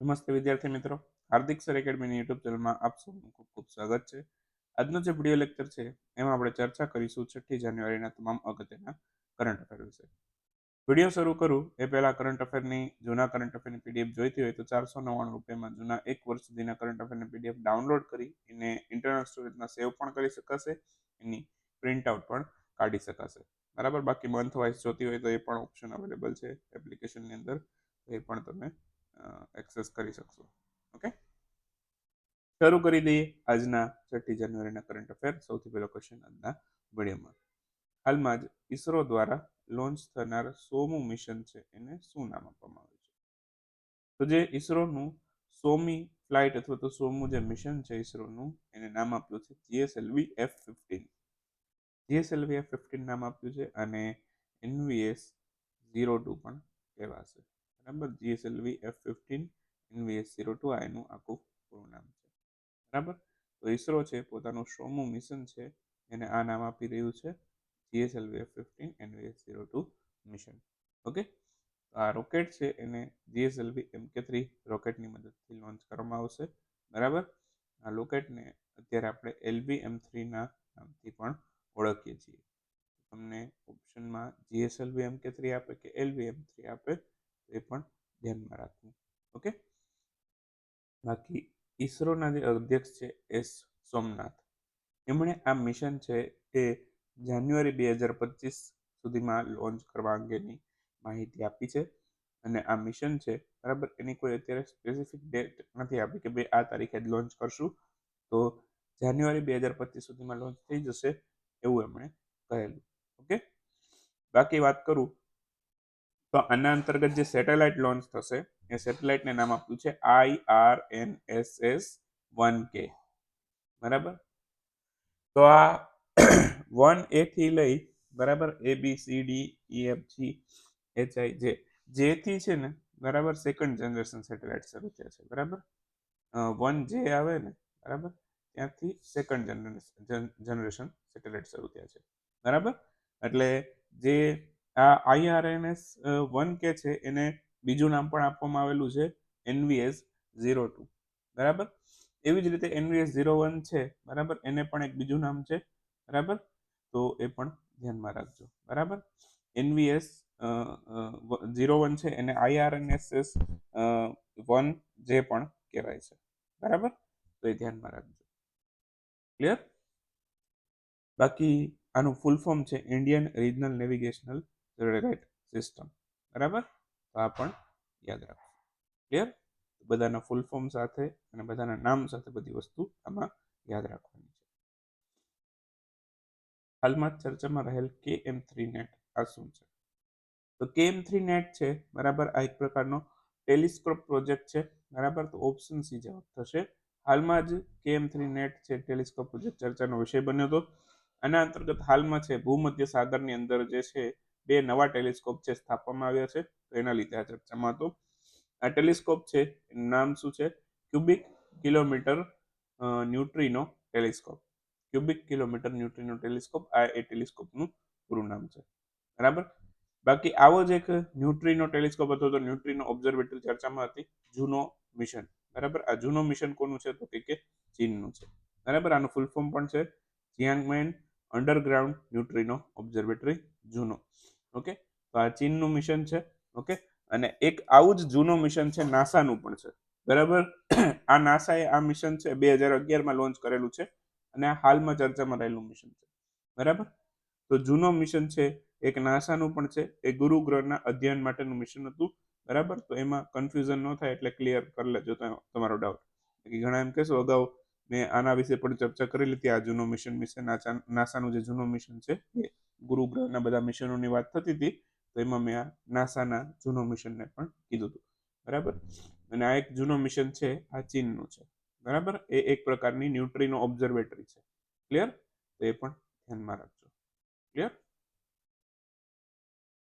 નમસ્તે વિદ્યાર્થી મિત્રો. હાર્દિક સર એકેડમીની યુટ્યુબ ચેનલમાં આપ સૌનું ખૂબ ખૂબ સ્વાગત છે. આજનો જે વીડિયો લેક્ચર છે, એમાં આપણે ચર્ચા કરીશું છઠ્ઠી જાન્યુઆરીના તમામ અગત્યના કરંટ અફેર વિશે. વીડિયો શરૂ કરું. એ પહેલાં કરંટ અફેરની જૂના કરંટ અફેરની પીડીએફ જોઈતી હોય તો ચારસો નવ્વાણું રૂપિયામાં જૂના એક વર્ષ સુધીના કરંટ અફેરની પીડીએફ ડાઉનલોડ કરી એને ઇન્ટરનલ સ્ટોરેજમાં સેવ પણ કરી શકાશે. એની પ્રિન્ટ આઉટ પણ કાઢી શકાશે. બરાબર? બાકી મંથ વાઇઝ જોતી હોય તો એ પણ ઓપ્શન અવેલેબલ છે. એપ્લિકેશનની અંદર એ પણ તમે એક્સેસ કરી શકશો. ઓકે? શરૂ કરી દઈએ આજના છઠ્ઠી જાન્યુઆરીના કરંટ અફેર સૌથી પહેલો ક્વેશ્ચન આજના વિડીયોમાં. હાલમાં જ ઈસરો દ્વારા લોન્ચ થનાર સોમું મિશન છે, એને શું નામ આપવામાં આવ્યું છે? તો જે ઈસરોનું સોમી ફ્લાઇટ અથવા તો સોમું જે મિશન છે ઈસરોનું, એને નામ આપ્યું છે GSLV F fifteen GSLV F fifteen નામ આપ્યું છે અને એનવીએસ ઝીરો ટુ પણ કહેવાશે. બરાબર GSLV F fifteen NVS zero two આ એનું આખું પૂરું નામ છે. બરાબર? તો ઈસરો છે, પોતાનું સોમું મિશન છે, એને આ નામ આપી રહ્યું છે GSLV F fifteen NVS zero two mission. Okay? તો આ રોકેટ છે, એને જીએસએલવી એમ કે થ્રી રોકેટની મદદથી લોન્ચ કરવામાં આવશે. બરાબર? આ રોકેટને અત્યારે આપણે એલવી એમ થ્રીના નામથી પણ ઓળખીએ છીએ. તમને ઓપ્શનમાં જીએસએલવી એમ કે થ્રી આપે કે એલવી એમ થ્રી આપે? એ પણ ધ્યાનમાં રાખવું. ઓકે? બાકી ઈસરોના જે અધ્યક્ષ છે એસ સોમનાથ. એમણે આ મિશન છે એ જાન્યુઆરી બે હજાર પચીસ સુધીમાં લોન્ચ કરવા અંગેની માહિતી આપી છે. અને આ મિશન છે, બરાબર? એની કોઈ અત્યારે સ્પેસિફિક ડેટ નથી આપી કે ભાઈ આ તારીખે જ લોન્ચ કરશું. તો જાન્યુઆરી બે હજાર પચીસ સુધીમાં લોન્ચ થઈ જશે એવું એમણે કહેલું. ઓકે? બાકી વાત કરું તો આના અંતર્ગત જે સેટેલાઇટ લોન્ચ થશે, એ સેટેલાઇટને નામ આપ્યું છે I R N S S one K બરાબર? તો આ વન એ થી લઈ, બરાબર? A B C D E F G H I J જેથી છે ને, બરાબર? સેકન્ડ જનરેશન સેટેલાઇટ શરૂ થયા છે, બરાબર? વન જે આવે ને, બરાબર? ત્યાંથી સેકન્ડ જનરેશન સેટેલાઇટ શરૂ થયા છે, બરાબર? એટલે જે આ આઈઆરએનએસ વન કે છે એને બીજું નામ પણ આપવામાં આવેલું છે એનવીએસ ઝીરો ટુ. બરાબર? એવી જ રીતે એનવીએસ ઝીરો વન છે, બરાબર? એને પણ એક બીજું નામ છે, બરાબર? તો એ પણ ધ્યાનમાં રાખજો. બરાબર? એનવીએસ ઝીરો વન છે, એને આઈઆરએનએસએસ વન જે પણ કહેવાય છે. બરાબર? તો એ ધ્યાનમાં રાખજો. ક્લિયર બાકી આનું ફૂલ ફોર્મ છે Indian regional navigational rate system. બરાબર? તો આ પણ યાદ રાખો. ક્લિયર બધાના ફૂલ ફોર્મ સાથે અને બધાના નામ સાથે બધી વસ્તુ આમાં યાદ રાખવાની છે. હાલમાં ચર્ચામાં રહેલ કે એમ થ્રી નેટ આ શું છે? તો કે એમ થ્રી નેટ છે, બરાબર? આ એક પ્રકારનો ટેલિસ્કોપ પ્રોજેક્ટ છે, બરાબર? તો ઓપ્શન સી જવાબ થશે. હાલમાં જ કે એમ થ્રી નેટ છે, ટેલિસ્કોપ પ્રોજેક્ટ ચર્ચાનો વિષય બન્યો હતો. આના અંતર્ગત હાલમાં છે, ભૂમધ્ય સાગરની અંદર જે છે બે નવા ટેલિસ્કોપ છે સ્થાપવામાં આવ્યા છે, તો એના લીધે આ ચર્ચામાં હતો. આ ટેલિસ્કોપ છે નામ શું છે? Cubic kilometre neutrino telescope. Cubic kilometre, neutrino telescope, આ એ ટેલિસ્કોપનું પૂરું નામ છે. બરાબર? બાકી આવો જ એક ન્યુટ્રીનો ટેલિસ્કોપ હતો, તો ન્યુટ્રીનો ઓબ્ઝર્વેટરી ચર્ચામાં હતી, જૂનો મિશન. બરાબર? આ જૂનો મિશન કોનું છે? તો કે ચીનનું છે. બરાબર? આનું ફૂલ ફોર્મ પણ છે. ચિયાંગમેન અંડરગ્રાઉન્ડ ન્યુટ્રીનો ઓબ્ઝર્વેટરી જૂનો ઓકે તો આ ચીનનું મિશન છે. ઓકે અને એક આવું જ જૂનું મિશન છે, નાસાનું પણ છે. બરાબર? આ નાસાએ આ મિશન છે, બે હજાર અગિયારમાં લોન્ચ કરેલું છે અને આ હાલમાં ચર્ચામાં રહેલું મિશન છે. બરાબર? તો જૂનો મિશન છે, એક નાસાનું પણ છે, એ ગુરુ ગ્રહના અધ્યયન માટેનું મિશન હતું. બરાબર? તો એમાં કન્ફ્યુઝન ન થાય એટલે ક્લિયર કરી લેજો તમારો ડાઉટ ઘણા એમ કહેશો, અગાઉ મેં આના વિશે પણ ચર્ચા કરેલી હતી. આ જૂનું મિશન વિશે નાસાનું જે જૂનું મિશન છે, એ ગુરુ બધા મિશનોની વાત થતી હતી. તો એમાં મેં આ નાસાના જૂનો મિશનને પણ કીધું હતું. બરાબર? અને આ એક જૂનો મિશન છે, આ ચીનનું છે. બરાબર? એ એક પ્રકારની ન્યુટ્રીનો ઓબ્ઝર્વેટરી છે. ક્લિયર તો એ પણ ધ્યાનમાં રાખજો. ક્લિયર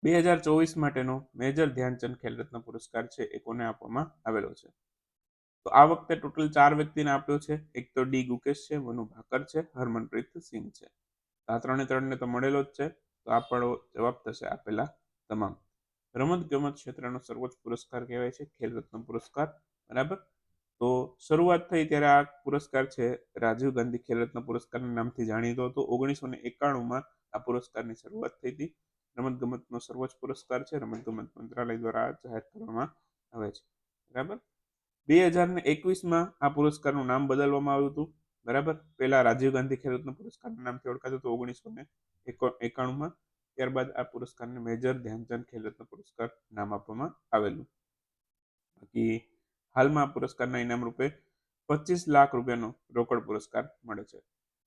બે હજાર ચોવીસ માટેનો મેજર ધ્યાનચંદ ખેલરત્ન પુરસ્કાર છે, એ કોને આપવામાં આવેલો છે? તો આ વખતે ટોટલ ચાર વ્યક્તિને આપ્યો છે. એક તો ડી ગુકેશ છે, વનુ ભાકર છે, હરમનપ્રીત સિંહ છે. આ ત્રણે ત્રણને તો મળેલો જ છે. તો આપણો જવાબ થશે આપેલા તમામ. રમત ગમત ક્ષેત્રનો સર્વોચ્ચ પુરસ્કાર કહેવાય છે, ખેલ રત્ન પુરસ્કાર. બરાબર? તો શરૂઆત થઈ ત્યારે આ પુરસ્કાર છે. રાજીવ ગાંધી ખેલ રત્ન પુરસ્કારના નામથી જાણીતો હતો. ઓગણીસો ને એકાણુંમાં આ પુરસ્કારની શરૂઆત થઈ હતી. રમતગમતનો સર્વોચ્ચ પુરસ્કાર છે. રમતગમત મંત્રાલય દ્વારા જાહેર કરવામાં આવે છે. બરાબર? બે હજાર ને એકવીસમાં આ પુરસ્કારનું નામ બદલવામાં આવ્યું હતું. બરાબર? પહેલા રાજીવ ગાંધી ખેલરત્ન પુરસ્કારના નામથી ઓળખાતો હતો ઓગણીસો ને એકાણુંમાં. ત્યારબાદ આ પુરસ્કારને મેજર ધ્યાનચંદ ખેલરત્ન પુરસ્કાર નામ આપવામાં આવેલું. બાકી હાલમાં આ પુરસ્કારના ઇનામ રૂપે પચીસ લાખ રૂપિયાનો રોકડ પુરસ્કાર મળે છે.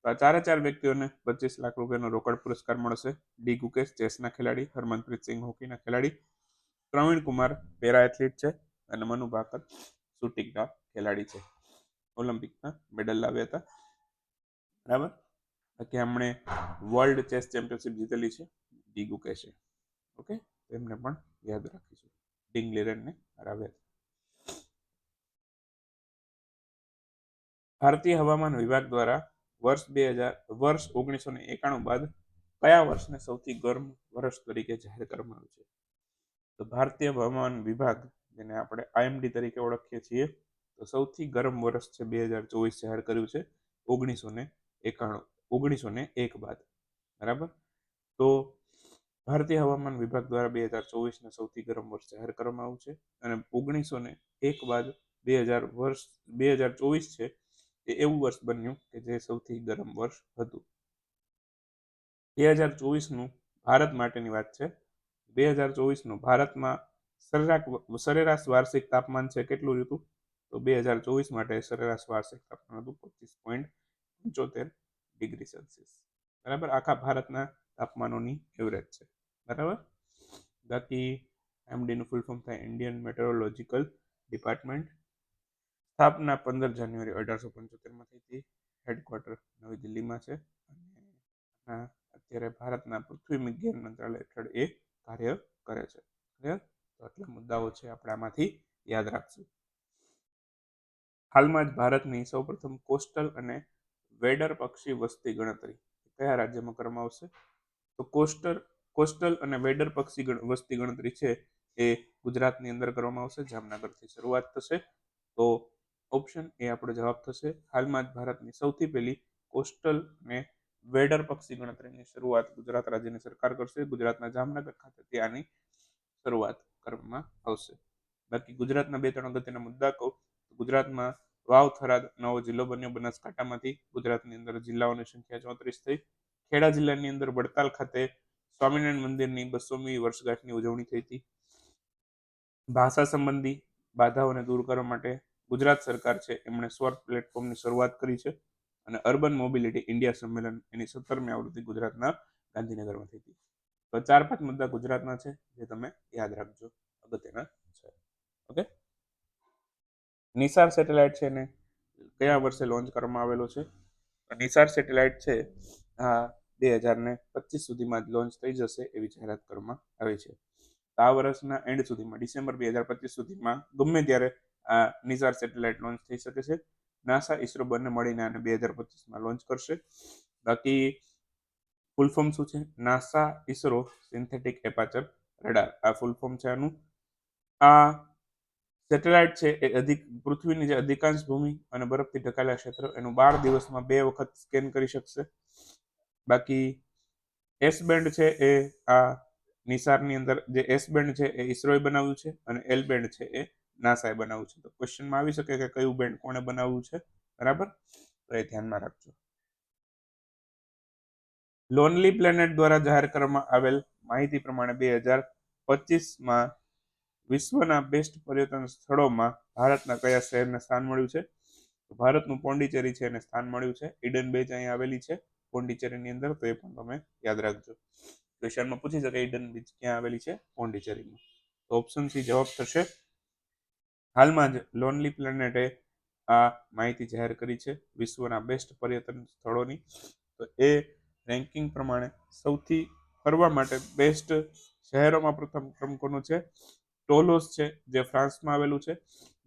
તો આ ચારે ચાર વ્યક્તિઓને પચીસ લાખ રૂપિયાનો રોકડ પુરસ્કાર મળશે. ડી ગુકેશ, ચેસના ખેલાડી, હરમનપ્રીત સિંહ, હોકીના ખેલાડી, પ્રવીણ કુમાર, પેરા એથ્લીટ છે અને મનુ ભાકર શૂટિંગના ખેલાડી છે. ઓલિમ્પિકના મેડલ લાવ્યા હતા. બરાબર? કે એમણે વર્લ્ડ ચેસ ચેમ્પિયનશિપ જીતેલી છે. ડી ગુકેશે ઓકે? એમને પણ યાદ રાખીશું. ડિંગ લેરનને હરાવ્યા ભારતીય હવામાન વિભાગ દ્વારા વર્ષ બે હજાર, વર્ષ ઓગણીસો ને એકાણું બાદ કયા વર્ષને સૌથી ગરમ વર્ષ તરીકે જાહેર કરવામાં આવ્યું છે? તો ભારતીય હવામાન વિભાગ જેને આપણે આઈએમડી તરીકે ઓળખીએ છીએ. તો સૌથી ગરમ વર્ષ છે બે હજાર ચોવીસ જાહેર કર્યું છે ઓગણીસો ને એકાણું, ઓગણીસો ને એક બાદ. બરાબર? તો ભારતીય હવામાન વિભાગ દ્વારા બે હજાર ચોવીસને સૌથી ગરમ વર્ષ જાહેર કરવામાં આવ્યું છે અને ઓગણીસો ને એક બાદ બે હજાર વર્ષ, બે હજાર ચોવીસ છે એ એવું વર્ષ બન્યું કે જે સૌથી ગરમ વર્ષ હતું. બે હજાર ચોવીસનું ભારત માટેની વાત છે. બે હજાર ચોવીસનું ભારતમાં સરેરાશ વાર્ષિક તાપમાન છે કેટલું હતું તો બે હજાર ચોવીસ માટે સરેરાશ વાર્ષિક તાપમાન હતું પચીસ પોઈન્ટ પંચોતેર ડિગ્રી સેલ્સિયસ. બરાબર? આખા ભારતના તાપમાનોની એવરેજ છે. બરાબર? બાકી એમડીનું ફૂલ ફોર્મ થાય ઇન્ડિયન મેટરોલોજીકલ ડિપાર્ટમેન્ટ સ્થાપના પંદર જાન્યુઆરી અઢારસો પંચોતેરમાં થઈ હતી. હેડક્વાર્ટર નવી દિલ્હીમાં છે. અને અત્યારે ભારતના પૃથ્વી વિજ્ઞાન મંત્રાલય હેઠળ એ કાર્ય કરે છે. ક્લિયર તો આટલા મુદ્દાઓ છે આપણે આમાંથી યાદ રાખશું. હાલમાં જ ભારતની સૌપ્રથમ કોસ્ટલ અને વેડર પક્ષી વસ્તી ગણતરી કયા રાજ્યમાં કરવામાં આવશે? તો કોસ્ટર, કોસ્ટલ અને વેડર પક્ષી વસ્તી ગણતરી છે એ ગુજરાતની અંદર કરવામાં આવશે, જામનગરથી શરૂઆત થશે. તો ઓપ્શન એ આપણો જવાબ થશે, હાલમાં જ ભારતની સૌથી પહેલી કોસ્ટલ અને વેડર પક્ષી ગણતરીની શરૂઆત ગુજરાત રાજ્યની સરકાર કરશે. ગુજરાતના જામનગર ખાતેથી આની શરૂઆત કરવામાં આવશે. બાકી ગુજરાતના બે ત્રણ અગત્યના મુદ્દા કહું ગુજરાતમાં વાવ, થરાદ, નવો જિલ્લો બન્યો. બનાસકાંઠામાંથી ગુજરાતની અંદર જિલ્લાઓની સંખ્યા ચોત્રીસ થઈ. ખેડા જિલ્લાની અંદર વડતાલ ખાતે સ્વામિનારાયણ મંદિરની બસોમી વર્ષગાંઠની ઉજવણી થઈ હતી. ભાષા સંબંધી બાધાઓને દૂર કરવા માટે ગુજરાત સરકાર છે, એમણે સ્વર પ્લેટફોર્મની શરૂઆત કરી છે અને અર્બન મોબિલિટી ઇન્ડિયા સંમેલન એની સત્તરમી આવૃત્તિ ગુજરાતના ગાંધીનગરમાં થઈ હતી. તો ચાર પાંચ મુદ્દા ગુજરાતના છે, જે તમે યાદ રાખજો અગત્યના છે. ઓકે? નિસાર સેટેલાઇટ છે એને કયા વર્ષે લોન્ચ કરવામાં આવેલો છે? નિસાર સેટેલાઇટ છે, આ બે હજાર ને પચીસ સુધીમાં જ લોન્ચ થઈ જશે એવી જાહેરાત કરવામાં આવી છે. આ વર્ષના એન્ડ સુધીમાં, ડિસેમ્બર બે હજાર પચીસ સુધીમાં ગમે ત્યારે આ નિસાર સેટેલાઇટ લોન્ચ થઈ શકે છે. નાસા ઇસરો બંને મળીને આને બે હજાર પચીસમાં લોન્ચ કરશે. બાકી ફૂલ ફોર્મ શું છે? NASA, ISRO, synthetic aperture, radar. આ ફૂલ ફોર્મ છે આનું. આ સેટેલાઇટ છે એ અધિક, પૃથ્વીની જે અધિકાંશ ભૂમિ અને બરફથી ઢકાયેલા ક્ષેત્ર, એનું બાર દિવસમાં બે વખત સ્કેન કરી શકશે. બાકી એસ બેન્ડ છે એ આ નિસારની અંદર, જે એસ બેન્ડ છે એ ઇસરોએ બનાવ્યું છે અને એલ બેન્ડ છે એ નાસાએ બનાવ્યું છે. તો ક્વેશ્ચનમાં આવી શકે કે કયું બેન્ડ કોણે બનાવ્યું છે? બરાબર? તો એ ધ્યાનમાં રાખજો. લોનલી પ્લેનેટ દ્વારા જાહેર કરવામાં આવેલ માહિતી પ્રમાણે બે હજાર પચીસમાં વિશ્વના બેસ્ટ પર્યટન સ્થળોમાં ભારતના કયા શહેરને સ્થાન મળ્યું છે? ભારતનું પોંડિચેરી છે એને સ્થાન મળ્યું છે. ઈડન બેચ અહીંયા આવેલી છે. પોંડિચેરીની અંદર તો એ પણ તમે યાદ રાખજો. ક્વેશ્ચનમાં પૂછી શકે ઈડન બીચ ક્યાં આવેલી છે? પોંડિચેરીમાં. તો ઓપ્શન સી જવાબ થશે. હાલમાં જ લોનલી પ્લેનેટે આ માહિતી જાહેર કરી છે વિશ્વના બેસ્ટ પર્યટન સ્થળોની. તો એ રેન્કિંગ પ્રમાણે સૌથી ફરવા માટે બેસ્ટ શહેરોમાં પ્રથમ ક્રમ કોનો છે? ટોલોસ છે, જે ફ્રાન્સમાં આવેલું છે.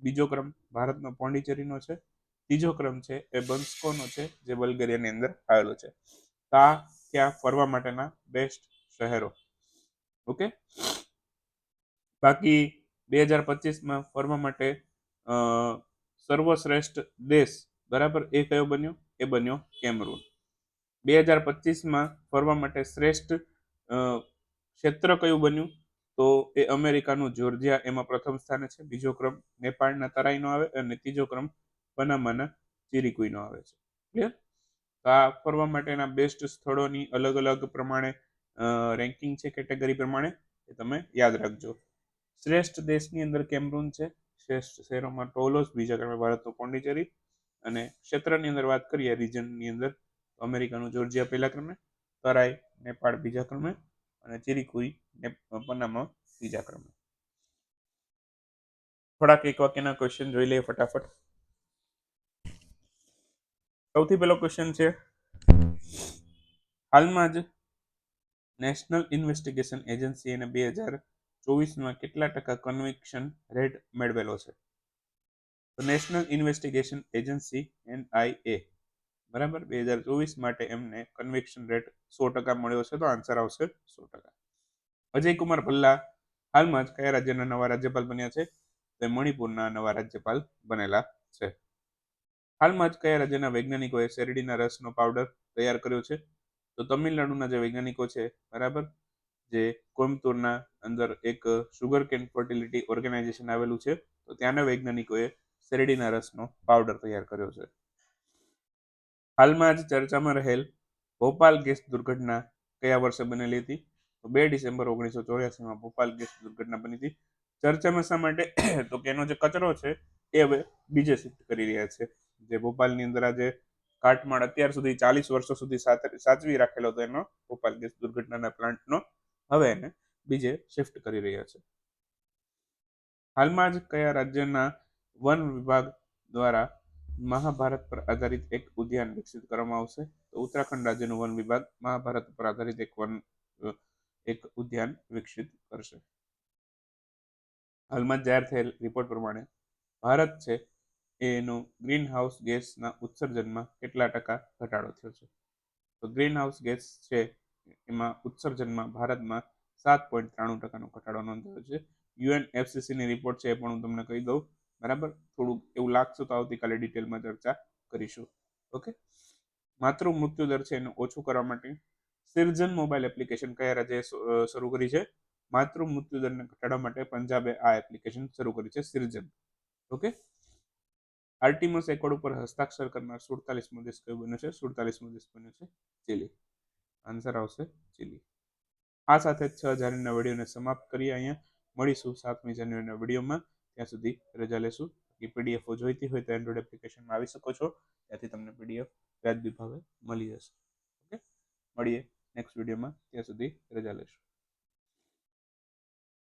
બીજો ક્રમ ભારતનો પોંડિચેરીનો છે. ત્રીજો ક્રમ છે, એ બંસ્કોનો છે, જે બલ્ગેરિયાની અંદર આવેલો છે. આ ત્યાં ફરવા માટેના બેસ્ટ શહેરો. ઓકે? બાકી બે હજાર પચીસમાં ફરવા માટે સર્વશ્રેષ્ઠ દેશ બરાબર એ કયો બન્યો? એ બન્યો કેમરૂન. બે હજાર પચીસમાં ફરવા માટે શ્રેષ્ઠ ક્ષેત્ર કયું બન્યું? તો એ અમેરિકાનું જોર્જિયા, એમાં પ્રથમ સ્થાને છે. બીજો ક્રમ નેપાળના તરાઈનો આવે અને ત્રીજો ક્રમ પનામાના ચિરિકુઈનો આવે છે. ક્લિયર તો આ ફરવા માટેના બેસ્ટ સ્થળોની અલગ અલગ પ્રમાણે રેન્કિંગ છે, કેટેગરી પ્રમાણે એ તમે યાદ રાખજો. શ્રેષ્ઠ દેશની અંદર કેમરૂન છે. શ્રેષ્ઠ શહેરોમાં ટોલોસ, બીજા ક્રમે ભારતનું પોંડિચેરી અને ક્ષેત્રની અંદર વાત કરીએ, રિજનની અંદર અમેરિકાનું, જોર્જિયા પહેલા ક્રમે, તરાઈ, નેપાળ બીજા ક્રમે અને ચીરીકુઈ પનામા ત્રીજા ક્રમે. થોડાક એક વાક્યના ક્વેશ્ચન જોઈ લઈએ ફટાફટ. સૌથી પહેલો ક્વેશ્ચન છે, હાલમાં જ નેશનલ ઇન્વેસ્ટિગેશન એજન્સી એને બે હજાર ચોવીસમાં કેટલા ટકા કન્વિક્શન રેટ મેળવેલો છે? તો નેશનલ ઇન્વેસ્ટિગેશન એજન્સી એનઆઈએ બરાબર? બે હજાર ચોવીસ માટે એમને કન્વિક્શન રેટ સો ટકા મળ્યો છે તો આન્સર આવશે સો ટકા. અજય કુમાર ભલ્લા હાલમાં જ કયા રાજ્યના નવા રાજ્યપાલ બન્યા છે? તે મણિપુરના નવા રાજ્યપાલ બનેલા છે. હાલમાં જ કયા રાજ્યના વૈજ્ઞાનિકોએ શેરડીના રસનો પાવડર તૈયાર કર્યો છે? તો તમિલનાડુના જે વૈજ્ઞાનિકો છે, બરાબર? જે કોઇમ્બતુરના અંદર એક સુગર કેન ફર્ટિલિટી ઓર્ગેનાઇઝેશન આવેલું છે, તો ત્યાંના વૈજ્ઞાનિકોએ શેરડીના રસનો પાવડર તૈયાર કર્યો છે. હાલમાં જ ચર્ચામાં રહેલ ભોપાલ ગેસ દુર્ઘટના કયા વર્ષે બનેલી હતી? તો બે ડિસેમ્બર ઓગણીસો ચોર્યાસીમાં ભોપાલ ગેસ દુર્ઘટના બની હતી. ચર્ચામાં શા માટે? તો કે એનો જે કચરો છે, એ હવે બીજે શિફ્ટ કરી રહ્યા છે. જે ભોપાલની અંદર આજે કાટમાળ અત્યાર સુધી ચાલીસ વર્ષો સુધી સાચવી રાખેલો હતો એનો ભોપાલ ગેસ દુર્ઘટનાના પ્લાન્ટનો. હવે એને બીજે શિફ્ટ કરી રહ્યા છે. હાલમાં જ કયા રાજ્યના વન વિભાગ દ્વારા મહાભારત પર આધારિત એક ઉદ્યાન વિકસિત કરવામાં આવશે. તો ઉત્તરાખંડ રાજ્યનું વન વિભાગ મહાભારત પર આધારિત એક વન એક ઉદ્યાન વિકસિત કરશે. હાલમાં જાહેર થયેલ રિપોર્ટ પ્રમાણે ભારત છે એનું ગ્રીન હાઉસ ગેસના ઉત્સર્જનમાં કેટલા ટકા ઘટાડો થયો છે? તો ગ્રીન હાઉસ ગેસ છે એમાં ઉત્સર્જનમાં ભારતમાં સાત પોઈન્ટ ત્રાણું ટકાનો ઘટાડો નોંધાયો છે. યુએન એફસીસીની રિપોર્ટ છે એ પણ હું તમને કહી દઉં. બરાબર? થોડુંક એવું લાગશે તો આવતીકાલે ડિટેલમાં ચર્ચા કરીશું. ઓકે માતૃ મૃત્યુ દર છે એને ઓછું કરવા માટે સિર્જન મોબાઈલ એપ્લિકેશન કયા રાજ્યએ શરૂ કરી છે? માતૃ મૃત્યુ દરને ઘટાડવા માટે પંજાબે આ એપ્લિકેશન શરૂ કરી છે સિર્જન ઓકે આર્ટિમસ એકોર્ડ ઉપર હસ્તાક્ષર કરનાર સુડતાલીસમો દેશ કયો બન્યો છે? સુડતાલીસમો દેશ બન્યો છે ચીલી. આન્સર આવશે ચીલી. આ સાથે છ જાન્યુઆરીના વિડીયોને સમાપ્ત કરીએ. અહીંયા મળીશું સાતમી જાન્યુઆરીના વિડીયોમાં. ત્યાં સુધી રજા લેશું. બાકી પીડીએફો જોઈતી હોય તો એન્ડ્રોઈડ એપ્લિકેશનમાં આવી શકો છો. ત્યાંથી તમને પીડીએફ વ્યાજબી ભાવે મળી જશે. ઓકે? મળીએ નેક્સ્ટ વિડીયોમાં ત્યાં સુધી રજા લેશું.